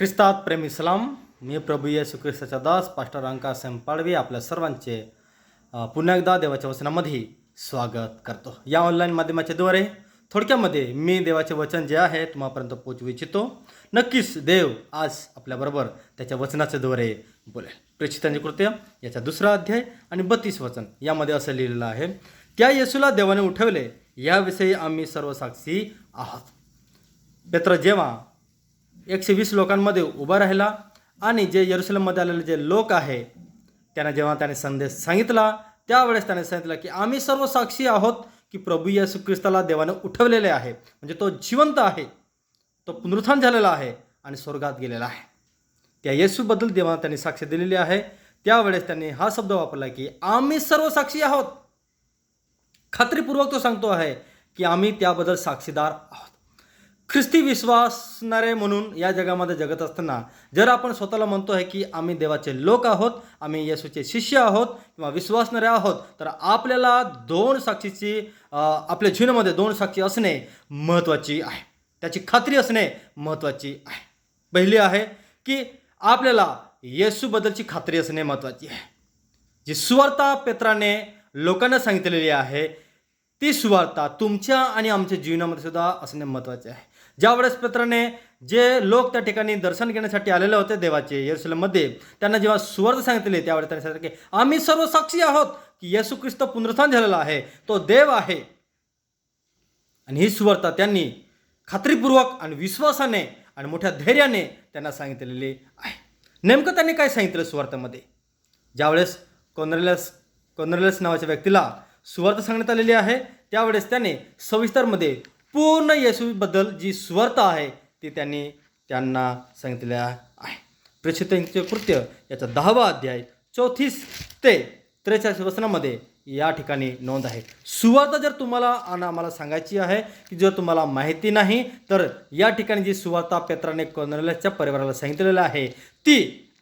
ख्रिस्तात प्रेम इस्लाम. मी प्रभू येसु ख्रिस्ताचा दास पास्टर अंका पाडवी आपल्या सर्वांचे पुन्हा एकदा देवाच्या वचनामध्ये स्वागत करतो. या ऑनलाईन माध्यमाच्या द्वारे थोडक्यामध्ये मी देवाचे वचन जे आहे तुम्हापर्यंत पोचवू इच्छितो. नक्कीच देव आज आपल्याबरोबर त्याच्या वचनाच्या द्वारे बोलेल. प्रेक्षितांचे कृत्य याचा दुसरा अध्याय आणि बत्तीस वचन यामध्ये असं लिहिलेलं आहे त्या येशूला देवाने उठवले याविषयी आम्ही सर्व साक्षी आहोत. पेत्र जेव्हा एकशे वीस लोकांमध्ये उभा राहिला आणि जे यरुसलेममध्ये आलेले जे लोक आहे त्यांना जेव्हा त्याने संदेश सांगितला त्यावेळेस त्याने सांगितलं की आम्ही सर्व साक्षी आहोत की प्रभू येशू ख्रिस्ताला देवानं उठवलेले आहे. म्हणजे तो जिवंत आहे तो पुनरुत्थान झालेला आहे आणि स्वर्गात गेलेला आहे. त्या येशूबद्दल देवानं त्यांनी साक्ष दिलेली आहे. त्यावेळेस त्यांनी हा शब्द वापरला की आम्ही सर्व साक्षी आहोत. खात्रीपूर्वक तो सांगतो आहे की आम्ही त्याबद्दल साक्षीदार आहोत. ख्रिस्ती विश्वासणारे म्हणून या जगामध्ये जगत असताना जर आपण स्वतःला म्हणतो आहे की आम्ही देवाचे लोक आहोत आम्ही येशूचे शिष्य आहोत किंवा विश्वासणारे आहोत तर आपल्याला दोन साक्षीची आपल्या जीवनामध्ये दोन साक्षी असणे महत्त्वाची आहे. त्याची खात्री असणे महत्त्वाची आहे. पहिली आहे की आपल्याला येशूबद्दलची खात्री असणे महत्त्वाची आहे. जी सुवार्ता पेत्राने लोकांना सांगितलेली आहे ती सुवार्ता तुमच्या आणि आमच्या जीवनामध्ये सुद्धा असणे महत्त्वाचे आहे. ज्यावेळेस पेत्राने जे लोक त्या ठिकाणी दर्शन घेण्यासाठी आलेले होते देवाचे येरुसलेममध्ये त्यांना जेव्हा सुवार्ता सांगितले त्यावेळेस त्यांनी सांगितले की आम्ही सर्व साक्षी आहोत की येशू ख्रिस्त पुनरुत्थान झालेला आहे. तो देव आहे. आणि ही सुवर्ता त्यांनी खात्रीपूर्वक आणि विश्वासाने आणि मोठ्या धैर्याने त्यांना सांगितलेली आहे. नेमकं त्यांनी काय सांगितलं सुवार्तामध्ये? ज्यावेळेस कोनरेलस कोनरेलस नावाच्या व्यक्तीला सुवार्ता सांगण्यात आलेली आहे त्यावेळेस त्याने सविस्तरमध्ये पूर्ण येशूबद्दल जी सुवार्ता आहे ती त्यांनी त्यांना सांगितल्या आहे. प्रेषितांचे कृत्य याचा दहावा अध्याय चौतीस ते त्रेचाळीस वसनामध्ये या ठिकाणी नोंद आहे. सुवार्ता जर तुम्हाला आणि आम्हाला सांगायची आहे की जर तुम्हाला माहिती नाही तर या ठिकाणी जी सुवार्ता पेत्राने कोनरलेसच्या परिवाराला सांगितलेलं आहे ती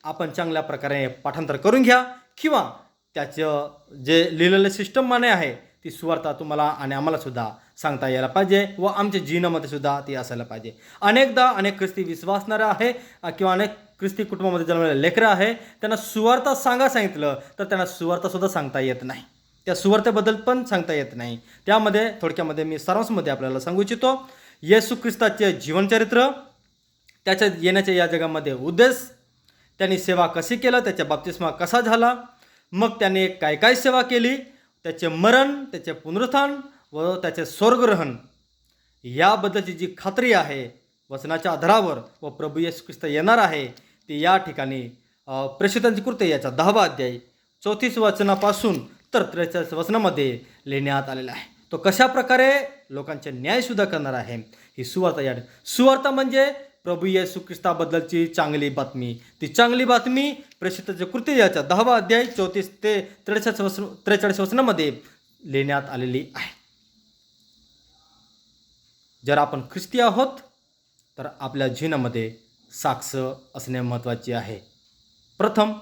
आपण चांगल्या प्रकारे पाठांतर करून घ्या किंवा त्याचं जे लिहिलेलं सिस्टम माने आहे ती सुवार्ता तुम्हाला आणि आम्हालासुद्धा सांगता यायला पाहिजे व आमच्या जीवनामध्ये सुद्धा ती असायला पाहिजे. अनेकदा अनेक ख्रिस्ती विश्वासणारे आहे किंवा अनेक ख्रिस्ती कुटुंबामध्ये जन्मलेले लेकरं आहे त्यांना सुवार्ता सांगा सांगितलं तर त्यांना सुवार्तासुद्धा सांगता येत नाही. त्या सुवार्थेबद्दल पण सांगता येत नाही. त्यामध्ये थोडक्यामध्ये मी सारांशमध्ये आपल्याला सांगू इच्छितो येशू ख्रिस्ताचे जीवनचरित्र त्याच्या येण्याच्या या जगामध्ये उद्देश त्यांनी सेवा कशी केलं त्याच्या बाप्तिस्मा कसा झाला मग त्याने काय काय सेवा केली त्याचे मरण त्याचे पुनरुत्थान व त्याचे स्वर्गग्रहण याबद्दलची जी खात्री आहे वचनाच्या आधारावर व प्रभू येशू ख्रिस्त येणार आहे ती या ठिकाणी प्रसिद्धांची प्रेषितांची कृत्य याचा दहावा अध्याय चौतीस वचनापासून तर त्रेचाळीस वचनामध्ये लिहिण्यात आलेला आहे. तो कशा प्रकारे लोकांचे न्यायसुद्धा करणार आहे ही सुवार्ता या सुवार्ता म्हणजे प्रभू येशू ख्रिस्ताबद्दलची चांगली बातमी. ती चांगली बातमी प्रेषिताचे कृती याच्या दहावा अध्याय चौतीस ते त्रेचाळीस वचन त्रेचाळीस वचनामध्ये लिहिण्यात आलेली आहे. जर आपण ख्रिस्ती आहोत तर आपल्या जीवनामध्ये साक्ष असणे महत्त्वाचे आहे. प्रथम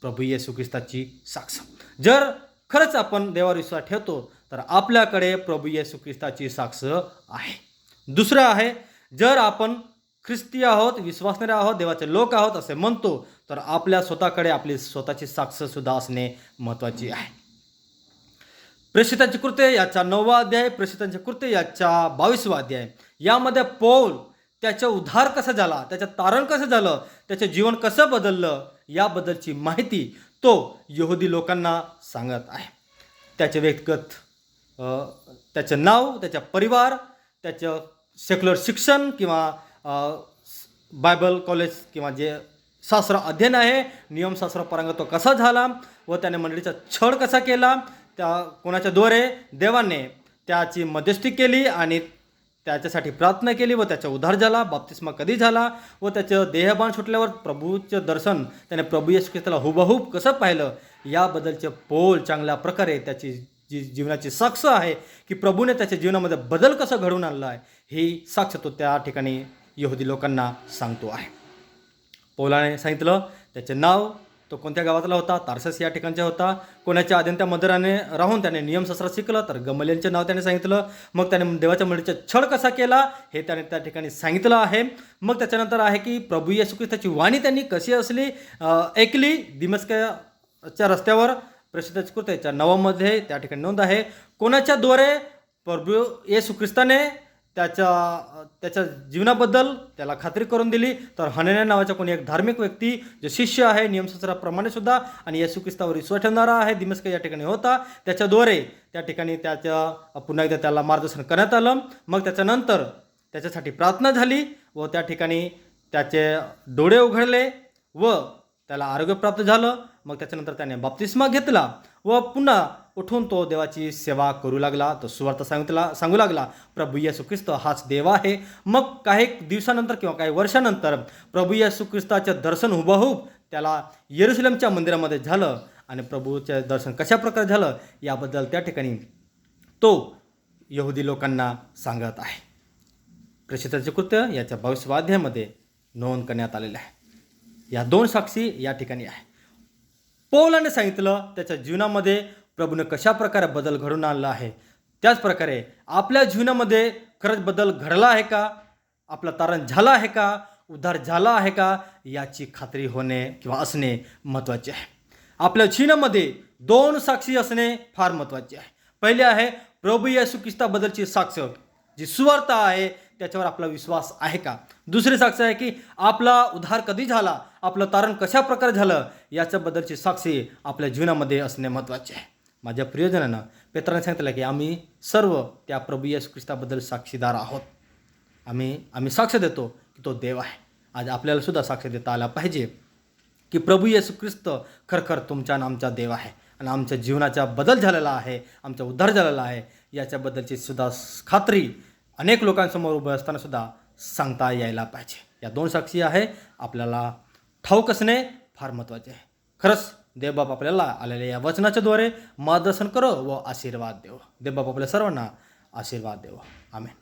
प्रभू येशू ख्रिस्ताची साक्ष. जर खरंच आपण देवावर विश्वास ठेवतो तर आपल्याकडे प्रभू येशू ख्रिस्ताची साक्ष आहे. दुसरं आहे जर आपण ख्रिस्ती आहोत विश्वासणारे आहोत देवाचे लोक आहोत असे म्हणतो तर आपल्या स्वतःकडे आपली स्वतःची साक्षसुद्धा असणे महत्त्वाची आहे. प्रेषितांचे कृत्य याचा नववा अध्याय प्रेषितांचे कृत्य याचा बावीसवा अध्याय. यामध्ये पौल त्याचा उद्धार कसा झाला त्याचं तारण कसं झालं त्याचं जीवन कसं बदललं याबद्दलची माहिती तो यहुदी लोकांना सांगत आहे. त्याचे व्यक्तिगत त्याचं नाव त्याचा परिवार त्याचं सेक्युलर शिक्षण किंवा बायबल कॉलेज किंवा जे शास्त्र अध्ययन आहे नियमशास्त्र परांगत तो कसा झाला व त्याने मंडळीचा छळ कसा केला त्या कोणाच्या द्वारे देवाने त्याची मध्यस्थी केली आणि त्याच्यासाठी प्रार्थना केली व त्याचा उद्धार झाला बाप्तिस्मा कधी झाला व त्याचं देहबाण सुटल्यावर प्रभूचं दर्शन त्याने प्रभू येशू ख्रिस्ताला हुबहूब कसं पाहिलं? याबद्दलचे पोल चांगल्या प्रकारे त्याची जी जीवनाची साक्ष आहे की प्रभूने त्याच्या जीवनामध्ये बदल कसं घडवून आणला आहे ही साक्ष तो त्या ठिकाणी यहुदी लोकांना सांगतो आहे. पौलाने सांगितलं त्याचे नाव तो कोणत्या गावातला होता? तारसस या ठिकाणचा होता. कोणाच्या अद्यंत्या मदराने राहून त्याने नियमशास्त्र शिकलं तर गमलेंचे नाव त्याने सांगितलं. मग त्याने देवाच्या मंडळीचा छळ कसा केला हे त्याने त्या ठिकाणी सांगितलं आहे. मग त्याच्यानंतर आहे की प्रभू येशू ख्रिस्ताची वाणी त्यांनी कशी असली ऐकली? दिमस्कच्या रस्त्यावर प्रसिद्ध कृत्याच्या नवामध्ये त्या ठिकाणी नोंद आहे. कोणाच्याद्वारे प्रभू येशू ख्रिस्ताने त्याच्या त्याच्या जीवनाबद्दल त्याला खात्री करून दिली. तर हनन्या नावाच्या कोणी एक धार्मिक व्यक्ती जे शिष्य आहे नियमशास्त्राप्रमाणे सुद्धा आणि येशू ख्रिस्तावर विश्वास ठेवणारा आहे दिमस्क या ठिकाणी होता. त्याच्याद्वारे त्या ठिकाणी त्याच्या पुन्हा एकदा त्याला मार्गदर्शन करण्यात आलं. मग त्याच्यानंतर त्याच्यासाठी प्रार्थना झाली व त्या ठिकाणी त्याचे डोळे उघडले व त्याला आरोग्य प्राप्त झालं. मग त्याच्यानंतर त्याने बाप्तिस्मा घेतला व पुन्हा उठून तो देवाची सेवा करू लागला. तो सुवार्थ सांगितला सांगू लागला प्रभू येसू ख्रिस्त हाच देव आहे. मग काही दिवसानंतर किंवा काही वर्षानंतर प्रभू येसू ख्रिस्ताचं दर्शन हुबहूब त्याला येरुसलेमच्या मंदिरामध्ये झालं आणि प्रभूचे दर्शन कशा प्रकारे झालं याबद्दल त्या ठिकाणी तो यहुदी लोकांना सांगत आहे. प्रसिद्धाचे कृत्य याच्या भविष्यवाध्यामध्ये नोंद करण्यात आलेलं आहे. या दोन साक्षी या ठिकाणी आहे. पौलाने सांगितलं त्याच्या जीवनामध्ये प्रभूने कशा प्रकारे बदल घडून आणला आहे? त्याचप्रकारे आपल्या जीवनामध्ये खरंच बदल घडला आहे का? आपला तारण झाला आहे का? उद्धार झाला आहे का? याची खात्री होणे किंवा असणे महत्त्वाचे आहे. आपल्या जीवनामध्ये दोन साक्षी असणे फार महत्त्वाचे आहे. पहिले आहे प्रभू या ख्रिस्ताबद्दलची साक्ष. जी सुवार्थ आहे त्याच्यावर आपला विश्वास आहे का? दुसरी साक्ष आहे की आपला उद्धार कधी झाला? आपलं तारण कशा प्रकारे झालं? याच्याबद्दलची साक्षी आपल्या जीवनामध्ये असणे महत्त्वाचे आहे. माझ्या प्रियजनांना पेत्राने सांगितलं की आम्ही सर्व त्या प्रभू येशू ख्रिस्ताबद्दल साक्षीदार आहोत. आम्ही आम्ही साक्ष देतो की तो देव आहे. आज आपल्याला सुद्धा साक्ष देता आला पाहिजे की प्रभू येशू ख्रिस्त खरखर तुमच्या आणि आमचा देव आहे आणि आमच्या जीवनाचा बदल झालेला आहे आमचा उद्धार झालेला आहे. याच्याबद्दलची सुद्धा खात्री अनेक लोकांसमोर उभं असताना सुद्धा सांगता यायला पाहिजे. या दोन साक्षी आहे. आपल्याला ठाऊक असणे फार महत्त्वाचे आहे. खरंच देवबाप आपल्याला आलेल्या या वचनाच्याद्वारे मार्गदर्शन करो व आशीर्वाद देव. देवबाप आपल्या सर्वांना आशीर्वाद देव. आमेन.